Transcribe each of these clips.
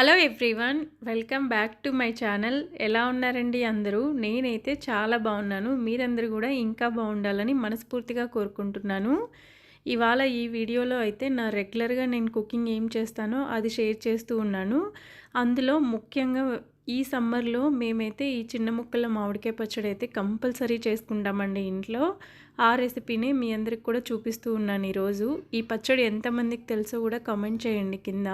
Hello everyone welcome back to my channel. ఎలా ఉన్నారండి అందరూ? నేనైతే చాలా బాగున్నాను. మీరందరూ కూడా ఇంకా బాగుండాలని మనస్ఫూర్తిగా కోరుకుంటున్నాను. ఇవాళ ఈ వీడియోలో అయితే నా రెగ్యులర్గా నేను కుకింగ్ ఏం చేస్తానో అది షేర్ చేస్తూ ఉన్నాను. అందులో ముఖ్యంగా ఈ సమ్మర్లో మేమైతే ఈ చిన్న ముక్కల మామిడికాయ పచ్చడి అయితే కంపల్సరీ చేసుకుంటామండి ఇంట్లో. ఆ రెసిపీని మీ అందరికి కూడా చూపిస్తూ ఉన్నాను ఈరోజు. ఈ పచ్చడి ఎంతమందికి తెలుసో కూడా కమెంట్ చేయండి కింద.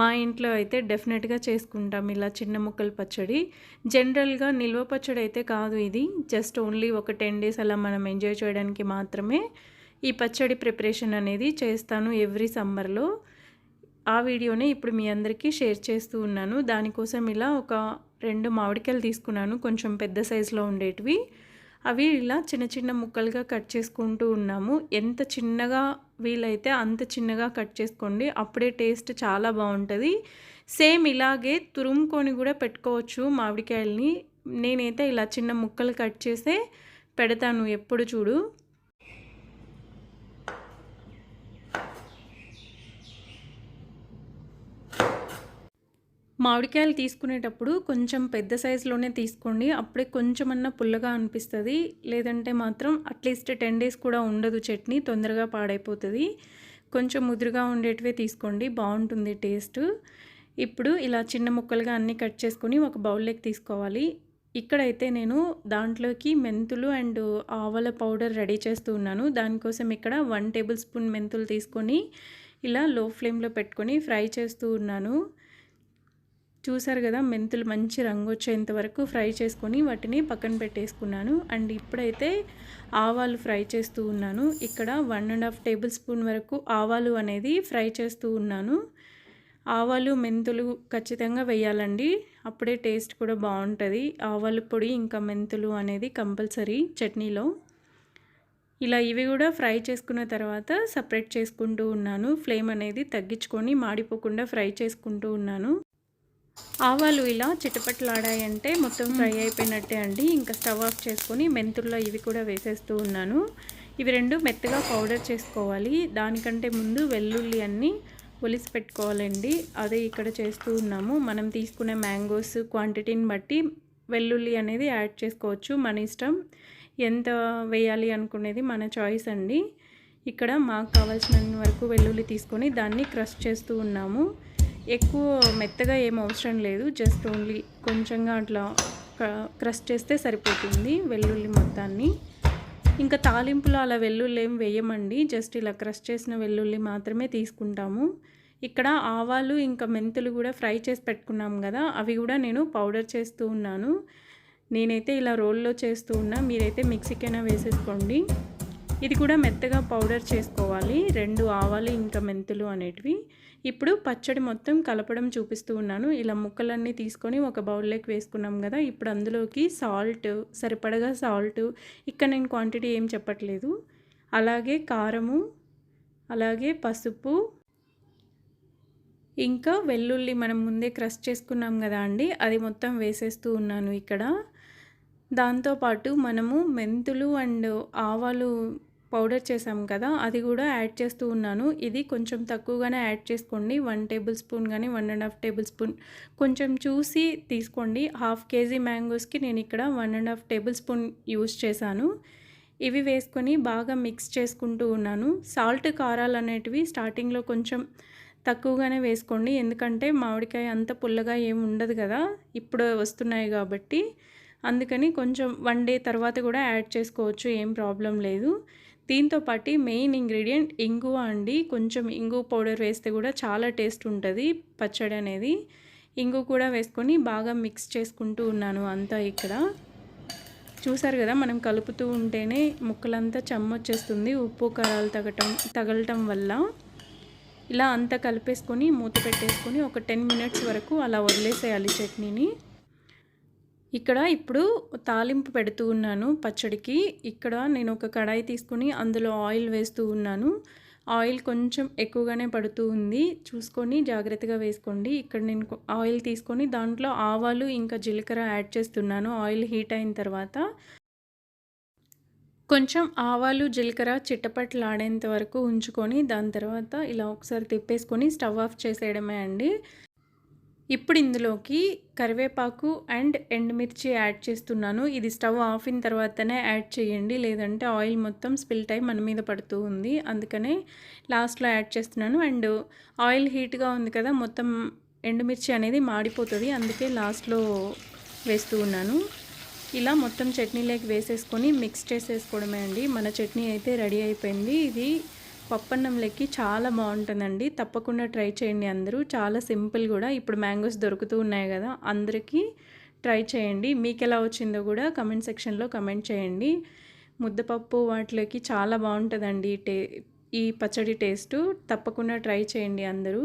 మా ఇంట్లో అయితే డెఫినెట్గా చేసుకుంటాం ఇలా చిన్న ముక్కల పచ్చడి. జనరల్గా నిల్వ పచ్చడి అయితే కాదు ఇది. జస్ట్ ఓన్లీ ఒక టెన్ డేస్ అలా మనం ఎంజాయ్ చేయడానికి మాత్రమే ఈ పచ్చడి ప్రిపరేషన్ అనేది చేస్తాను ఎవ్రీ సమ్మర్లో ఆ వీడియోనే ఇప్పుడు మీ అందరికీ షేర్ చేస్తూ ఉన్నాను. దానికోసం ఇలా ఒక రెండు మామిడికాయలు తీసుకున్నాను. కొంచెం పెద్ద సైజులో ఉండేటివి. అవి ఇలా చిన్న చిన్న ముక్కలుగా కట్ చేసుకుంటూ ఉన్నాము. ఎంత చిన్నగా వీలైతే అంత చిన్నగా కట్ చేసుకోండి. అప్పుడే టేస్ట్ చాలా బాగుంటుంది. సేమ్ ఇలాగే తురుముకొని కూడా పెట్టుకోవచ్చు మామిడికాయలని. నేనైతే ఇలా చిన్న ముక్కలు కట్ చేసే పెడతాను ఎప్పుడు చూడు. మామిడికాయలు తీసుకునేటప్పుడు కొంచెం పెద్ద సైజులోనే తీసుకోండి. అప్పుడే కొంచెమన్నా పుల్లగా అనిపిస్తుంది. లేదంటే మాత్రం అట్లీస్ట్ టెన్ డేస్ కూడా ఉండదు చట్నీ తొందరగా పాడైపోతుంది. కొంచెం ముదురుగా ఉండేటివే తీసుకోండి. బాగుంటుంది టేస్ట్. ఇప్పుడు ఇలా చిన్న ముక్కలుగా అన్నీ కట్ చేసుకొని ఒక బౌల్లోకి తీసుకోవాలి. ఇక్కడైతే నేను దాంట్లోకి మెంతులు అండ్ ఆవల పౌడర్ రెడీ చేస్తూ ఉన్నాను. దానికోసం ఇక్కడ వన్ టేబుల్ స్పూన్ మెంతులు తీసుకొని ఇలా లో ఫ్లేమ్లో పెట్టుకొని ఫ్రై చేస్తూ ఉన్నాను. చూసారు కదా మెంతులు మంచి రంగు వచ్చేంత వరకు ఫ్రై చేసుకొని వాటిని పక్కన పెట్టేసుకున్నాను. అండ్ ఇప్పుడైతే ఆవాలు ఫ్రై చేస్తూ ఉన్నాను. ఇక్కడ one and half tablespoon వరకు ఆవాలు అనేది ఫ్రై చేస్తూ ఉన్నాను. ఆవాలు మెంతులు ఖచ్చితంగా వేయాలండి. అప్పుడే టేస్ట్ కూడా బాగుంటుంది. ఆవాలు పొడి ఇంకా మెంతులు అనేది కంపల్సరీ చట్నీలో. ఇలా ఇవి కూడా ఫ్రై చేసుకున్న తర్వాత సపరేట్ చేసుకుంటూ ఉన్నాను. ఫ్లేమ్ అనేది తగ్గించుకొని మాడిపోకుండా ఫ్రై చేసుకుంటూ ఉన్నాను. ఆవాలు ఇలా చిటపట్లాడాయంటే మొత్తం ఫ్రై అయిపోయినట్టే అండి. ఇంకా స్టవ్ ఆఫ్ చేసుకొని మెంతుల్లో ఇవి కూడా వేసేస్తూ ఉన్నాను. ఇవి రెండు మెత్తగా పౌడర్ చేసుకోవాలి. దానికంటే ముందు వెల్లుల్లి అన్నీ ఒలిసి పెట్టుకోవాలండి. అదే ఇక్కడ చేస్తూ ఉన్నాము. మనం తీసుకునే మ్యాంగోస్ క్వాంటిటీని బట్టి వెల్లుల్లి అనేది యాడ్ చేసుకోవచ్చు. మన ఇష్టం ఎంత వేయాలి అనుకునేది మన చాయిస్ అండి. ఇక్కడ మాకు కావాల్సిన వరకు వెల్లుల్లి తీసుకొని దాన్ని క్రష్ చేస్తూ ఉన్నాము. ఎక్కువ మెత్తగా ఏం అవసరం లేదు. జస్ట్ ఓన్లీ కొంచెంగా అట్లా క్రష్ చేస్తే సరిపోతుంది వెల్లుల్లి మొత్తాన్ని. ఇంకా తాలింపులో అలా వెల్లుల్లి ఏం వేయమండి. జస్ట్ ఇలా క్రష్ చేసిన వెల్లుల్లి మాత్రమే తీసుకుంటాము. ఇక్కడ ఆవాలు ఇంకా మెంతులు కూడా ఫ్రై చేసి పెట్టుకున్నాం కదా అవి కూడా నేను పౌడర్ చేస్తూ ఉన్నాను. నేనైతే ఇలా రోల్లో చేస్తూ ఉన్నా. మీరైతే మిక్సీకైనా వేసేసుకోండి. ఇది కూడా మెత్తగా పౌడర్ చేసుకోవాలి. రెండు ఆవాలు ఇంకా మెంతులు అనేటివి. ఇప్పుడు పచ్చడి మొత్తం కలపడం చూపిస్తూ ఉన్నాను. ఇలా ముక్కలన్నీ తీసుకొని ఒక బౌల్లోకి వేసుకున్నాం కదా ఇప్పుడు అందులోకి సాల్ట్ సరిపడగా సాల్ట్ ఇక్కడ నేను క్వాంటిటీ ఏం చెప్పట్లేదు. అలాగే కారము అలాగే పసుపు ఇంకా వెల్లుల్లి మనం ముందే క్రష్ చేసుకున్నాం కదా అండి అది మొత్తం వేసేస్తూ ఉన్నాను ఇక్కడ. దాంతోపాటు మనము మెంతులు అండ్ ఆవాలు పౌడర్ చేసాం కదా అది కూడా యాడ్ చేస్తూ ఉన్నాను. ఇది కొంచెం తక్కువగానే యాడ్ చేసుకోండి. వన్ టేబుల్ స్పూన్ కానీ one and half tablespoon. కొంచెం చూసి తీసుకోండి. హాఫ్ కేజీ మ్యాంగోస్కి నేను ఇక్కడ one and half tablespoon use చేశాను. ఇవి వేసుకొని బాగా మిక్స్ చేసుకుంటూ ఉన్నాను. సాల్ట్ కారాలు అనేటివి స్టార్టింగ్లో కొంచెం తక్కువగానే వేసుకోండి. ఎందుకంటే మామిడికాయ అంత పుల్లగా ఏమి ఉండదు కదా ఇప్పుడు వస్తున్నాయి కాబట్టి. అందుకని కొంచెం వన్ డే తర్వాత కూడా యాడ్ చేసుకోవచ్చు. ఏం ప్రాబ్లం లేదు. దీంతో పాటు మెయిన్ ఇంగ్రీడియంట్ ఇంగువ అండి. కొంచెం ఇంగు పౌడర్ వేస్తే కూడా చాలా టేస్ట్ ఉంటుంది పచ్చడి అనేది. ఇంగు కూడా వేసుకొని బాగా మిక్స్ చేసుకుంటూ ఉన్నాను అంతా ఇక్కడ. చూసారు కదా మనం కలుపుతూ ఉంటేనే ముక్కలంతా చెమ్మొచ్చేస్తుంది ఉప్పు కారాలు తగటం తగలటం వల్ల. ఇలా అంతా కలిపేసుకొని మూత పెట్టేసుకొని ఒక టెన్ మినిట్స్ వరకు అలా వదిలేసేయాలి చట్నీని. ఇక్కడ ఇప్పుడు తాలింపు పెడుతూ ఉన్నాను పచ్చడికి. ఇక్కడ నేను ఒక కడాయి తీసుకుని అందులో ఆయిల్ వేస్తూ ఉన్నాను. ఆయిల్ కొంచెం ఎక్కువగానే పడుతూ ఉంది. చూసుకొని జాగ్రత్తగా వేసుకోండి. ఇక్కడ నేను ఆయిల్ తీసుకొని దాంట్లో ఆవాలు ఇంకా జీలకర్ర యాడ్ చేస్తున్నాను. ఆయిల్ హీట్ అయిన తర్వాత కొంచెం ఆవాలు జీలకర్ర చిట్టపట్లాడేంత వరకు ఉంచుకొని దాని తర్వాత ఇలా ఒకసారి తిప్పేసుకొని స్టవ్ ఆఫ్ చేసేయడమే అండి. ఇప్పుడు ఇందులోకి కరివేపాకు అండ్ ఎండుమిర్చి యాడ్ చేస్తున్నాను. ఇది స్టవ్ ఆఫ్ అయిన తర్వాతనే యాడ్ చేయండి. లేదంటే ఆయిల్ మొత్తం స్పిల్ టైం మన మీద పడుతూ ఉంది. అందుకనే లాస్ట్లో యాడ్ చేస్తున్నాను. అండ్ ఆయిల్ హీట్గా ఉంది కదా మొత్తం ఎండుమిర్చి అనేది మాడిపోతుంది. అందుకే లాస్ట్లో వేస్తూ ఉన్నాను. ఇలా మొత్తం చట్నీలోకి వేసేసుకొని మిక్స్ చేసేసుకోవడమే అండి. మన చట్నీ అయితే రెడీ అయిపోయింది. ఇది పప్పన్నంలోకి చాలా బాగుంటుందండి. తప్పకుండా ట్రై చేయండి అందరూ. చాలా సింపుల్ కూడా. ఇప్పుడు మ్యాంగోస్ దొరుకుతూ ఉన్నాయి కదా అందరికీ ట్రై చేయండి. మీకు ఎలా వచ్చిందో కూడా కమెంట్ సెక్షన్లో కమెంట్ చేయండి. ముద్దపప్పు వాటిలోకి చాలా బాగుంటుందండి టే ఈ పచ్చడి టేస్టు. తప్పకుండా ట్రై చేయండి అందరూ.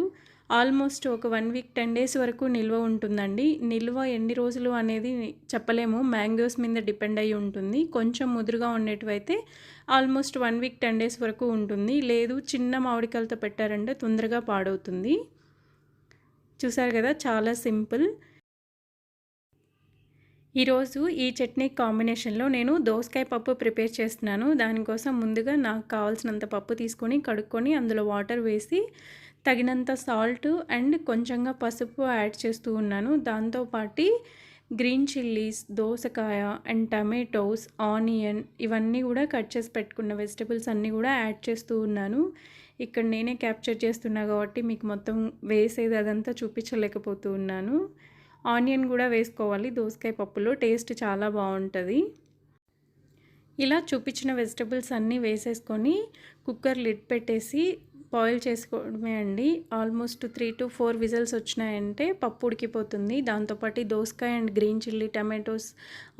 ఆల్మోస్ట్ ఒక వన్ వీక్ టెన్ డేస్ వరకు నిల్వ ఉంటుందండి. నిల్వ ఎన్ని రోజులు అనేది చెప్పలేము. మ్యాంగోస్ మీద డిపెండ్ అయి ఉంటుంది. కొంచెం ముదురుగా ఉండేటివైతే almost one week ten days వరకు ఉంటుంది. లేదు చిన్న మామిడికాయలతో పెట్టారంటే తొందరగా పాడవుతుంది. చూసారు కదా చాలా సింపుల్. ఈరోజు ఈ చట్నీ కాంబినేషన్లో నేను దోసకాయ పప్పు ప్రిపేర్ చేస్తున్నాను. దానికోసం ముందుగా నాకు కావాల్సినంత పప్పు తీసుకొని కడుక్కొని అందులో వాటర్ వేసి తగినంత సాల్ట్ అండ్ కొంచెంగా పసుపు యాడ్ చేస్తూ ఉన్నాను. దాంతోపాటు గ్రీన్ చిల్లీస్ దోసకాయ అండ్ టమాటోస్ ఆనియన్ ఇవన్నీ కూడా కట్ చేసి పెట్టుకున్న వెజిటబుల్స్ అన్నీ కూడా యాడ్ చేస్తూ ఉన్నాను. ఇక్కడ నేనే క్యాప్చర్ చేస్తున్నా కాబట్టి మీకు మొత్తం వేసేది అదంతా చూపించలేకపోతూ ఉన్నాను. ఆనియన్ కూడా వేసుకోవాలి. దోసకాయ పప్పులో టేస్ట్ చాలా బాగుంటుంది. ఇలా చూపించిన వెజిటబుల్స్ అన్నీ వేసేసుకొని కుక్కర్ లిడ్ పెట్టేసి బాయిల్ చేసుకోవడమే అండి. Almost three to four whistles వచ్చినాయంటే పప్పు ఉడికిపోతుంది. దాంతోపాటు దోసకాయ and green chilli tomatoes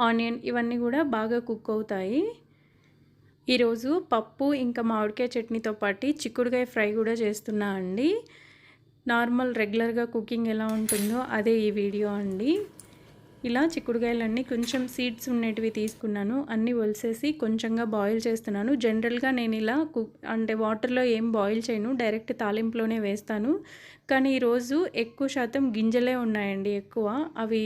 onion ఇవన్నీ కూడా బాగా కుక్ అవుతాయి. ఈరోజు పప్పు ఇంకా మామిడికాయ చట్నీతో పాటు చిక్కుడుకాయ ఫ్రై కూడా చేస్తున్నా అండి. నార్మల్ రెగ్యులర్గా కుకింగ్ ఎలా ఉంటుందో అదే ఈ వీడియో అండి. ఇలా చిక్కుడుకాయలన్నీ కొంచెం సీడ్స్ ఉండేటివి తీసుకున్నాను. అన్నీ ఒలిసేసి కొంచెంగా బాయిల్ చేస్తున్నాను. జనరల్గా నేను ఇలా కుక్ అంటే వాటర్లో ఏం బాయిల్ చేయను. డైరెక్ట్ తాలింపులోనే వేస్తాను. కానీ ఈరోజు ఎక్కువ శాతం గింజలే ఉన్నాయండి ఎక్కువ. అవి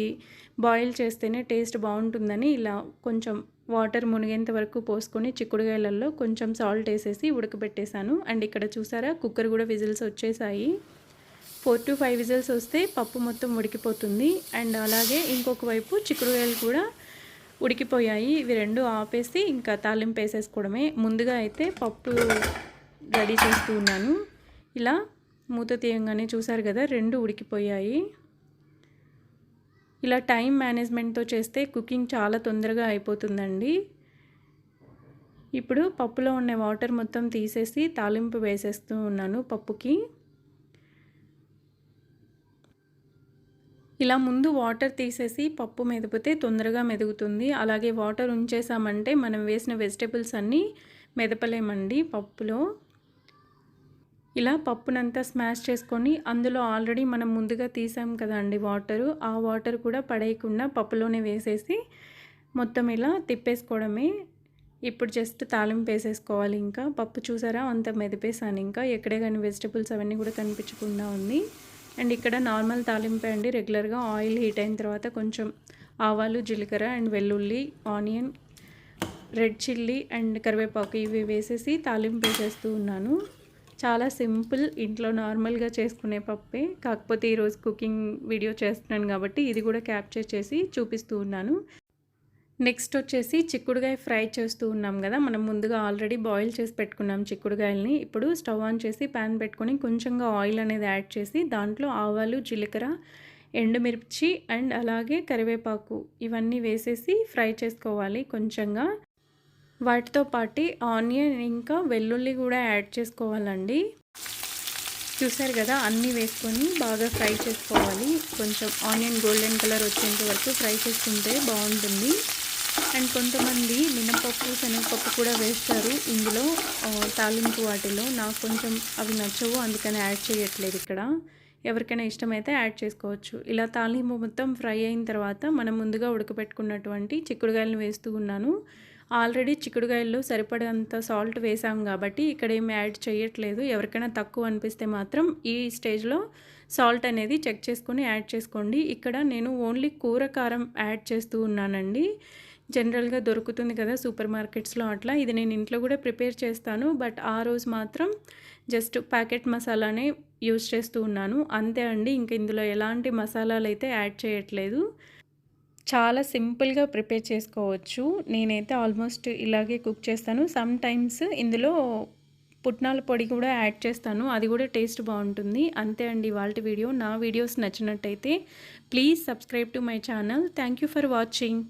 బాయిల్ చేస్తేనే టేస్ట్ బాగుంటుందని ఇలా కొంచెం వాటర్ మునిగేంత వరకు పోసుకొని చిక్కుడుకాయలలో కొంచెం సాల్ట్ వేసేసి ఉడకబెట్టేశాను. అండ్ ఇక్కడ చూసారా కుక్కర్ కూడా విజిల్స్ వచ్చేసాయి. ఫోర్ టు ఫైవ్ విజిల్స్ వస్తే పప్పు మొత్తం ఉడికిపోతుంది. అండ్ అలాగే ఇంకొక వైపు చిక్కుడుకాయలు కూడా ఉడికిపోయాయి. ఇవి రెండు ఆపేసి ఇంకా తాలింపు వేసేసుకోవడమే. ముందుగా అయితే పప్పు రెడీ చేస్తూ ఉన్నాను. ఇలా మూత తీయంగానే చూసారు కదా రెండు ఉడికిపోయాయి. ఇలా టైం మేనేజ్మెంట్తో చేస్తే కుకింగ్ చాలా తొందరగా అయిపోతుందండి. ఇప్పుడు పప్పులో ఉన్న వాటర్ మొత్తం తీసేసి తాలింపు వేసేస్తూ ఉన్నాను పప్పుకి. ఇలా ముందు వాటర్ తీసేసి పప్పు మెదిపితే తొందరగా మెదుగుతుంది. అలాగే వాటర్ ఉంచేసామంటే మనం వేసిన వెజిటేబుల్స్ అన్నీ మెదపలేమండి పప్పులో. ఇలా పప్పునంతా స్మాష్ చేసుకొని అందులో ఆల్రెడీ మనం ముందుగా తీసాం కదండి వాటరు. ఆ వాటర్ కూడా పడేయకుండా పప్పులోనే వేసేసి మొత్తం ఇలా తిప్పేసుకోవడమే. ఇప్పుడు జస్ట్ తాలింపు వేసేసుకోవాలి ఇంకా. పప్పు చూసారా? అంత మెదిపేసాను ఇంకా. ఎక్కడే కానీ వెజిటేబుల్స్ అవన్నీ కూడా కనిపించకుండా ఉంది. అండ్ ఇక్కడ నార్మల్ తాలింపే అండి. రెగ్యులర్గా ఆయిల్ హీట్ అయిన తర్వాత కొంచెం ఆవాలు జీలకర్ర అండ్ వెల్లుల్లి ఆనియన్ రెడ్ చిల్లీ అండ్ కరివేపాకు ఇవి వేసేసి తాలింపు వేసేస్తూ ఉన్నాను. చాలా సింపుల్ ఇంట్లో నార్మల్గా చేసుకునే పప్పే. కాకపోతే ఈరోజు కుకింగ్ వీడియో చేస్తున్నాను కాబట్టి ఇది కూడా క్యాప్చర్ చేసి చూపిస్తూ ఉన్నాను. నెక్స్ట్ వచ్చేసి చిక్కుడుగాయ ఫ్రై చేస్తూ ఉన్నాం కదా మనం ముందుగా ఆల్రెడీ బాయిల్ చేసి పెట్టుకున్నాం చిక్కుడుగాయలని. ఇప్పుడు స్టవ్ ఆన్ చేసి ప్యాన్ పెట్టుకొని కొంచెంగా ఆయిల్ అనేది యాడ్ చేసి దాంట్లో ఆవాలు జీలకర్ర ఎండుమిర్చి అండ్ అలాగే కరివేపాకు ఇవన్నీ వేసేసి ఫ్రై చేసుకోవాలి కొంచెంగా. వాటితో పాటు ఆనియన్ ఇంకా వెల్లుల్లి కూడా యాడ్ చేసుకోవాలండి. చూసారు కదా అన్నీ వేసుకొని బాగా ఫ్రై చేసుకోవాలి. కొంచెం ఆనియన్ గోల్డెన్ కలర్ వచ్చేంత వరకు ఫ్రై చేసుకుంటే బాగుంటుంది. అండ్ కొంతమంది మినపప్పు శనగపప్పు కూడా వేస్తారు. ఇందులో తాలింపు వాటిలో. నాకు కొంచెం అవి నచ్చవు అందుకని యాడ్ చేయట్లేదు ఇక్కడ. ఎవరికైనా ఇష్టమైతే యాడ్ చేసుకోవచ్చు. ఇలా తాలింపు మొత్తం ఫ్రై అయిన తర్వాత మనం ముందుగా ఉడకపెట్టుకున్నటువంటి చిక్కుడుగాయలను వేస్తూ ఉన్నాను. ఆల్రెడీ చిక్కుడుగాయల్లో సరిపడేంత సాల్ట్ వేసాం కాబట్టి ఇక్కడ ఏమి యాడ్ చేయట్లేదు. ఎవరికైనా తక్కువ అనిపిస్తే మాత్రం ఈ స్టేజ్లో సాల్ట్ అనేది చెక్ చేసుకొని యాడ్ చేసుకోండి. ఇక్కడ నేను ఓన్లీ కూర కారం యాడ్ చేస్తూ ఉన్నానండి. జనరల్గా దొరుకుతుంది కదా సూపర్ మార్కెట్స్లో అట్లా. ఇది నేను ఇంట్లో కూడా ప్రిపేర్ చేస్తాను. బట్ ఆ రోజు మాత్రం జస్ట్ ప్యాకెట్ మసాలానే యూజ్ చేస్తూ ఉన్నాను. అంతే అండి. ఇంక ఇందులో ఎలాంటి మసాలాలు అయితే యాడ్ చేయట్లేదు. చాలా సింపుల్గా ప్రిపేర్ చేసుకోవచ్చు. నేనైతే ఆల్మోస్ట్ ఇలాగే కుక్ చేస్తాను. సమ్ టైమ్స్ ఇందులో పుట్నాల పొడి కూడా యాడ్ చేస్తాను. అది కూడా టేస్ట్ బాగుంటుంది. అంతే అండి వాళ్ళ వీడియో. నా వీడియోస్ నచ్చినట్టయితే please subscribe to my channel. Thank you for watching.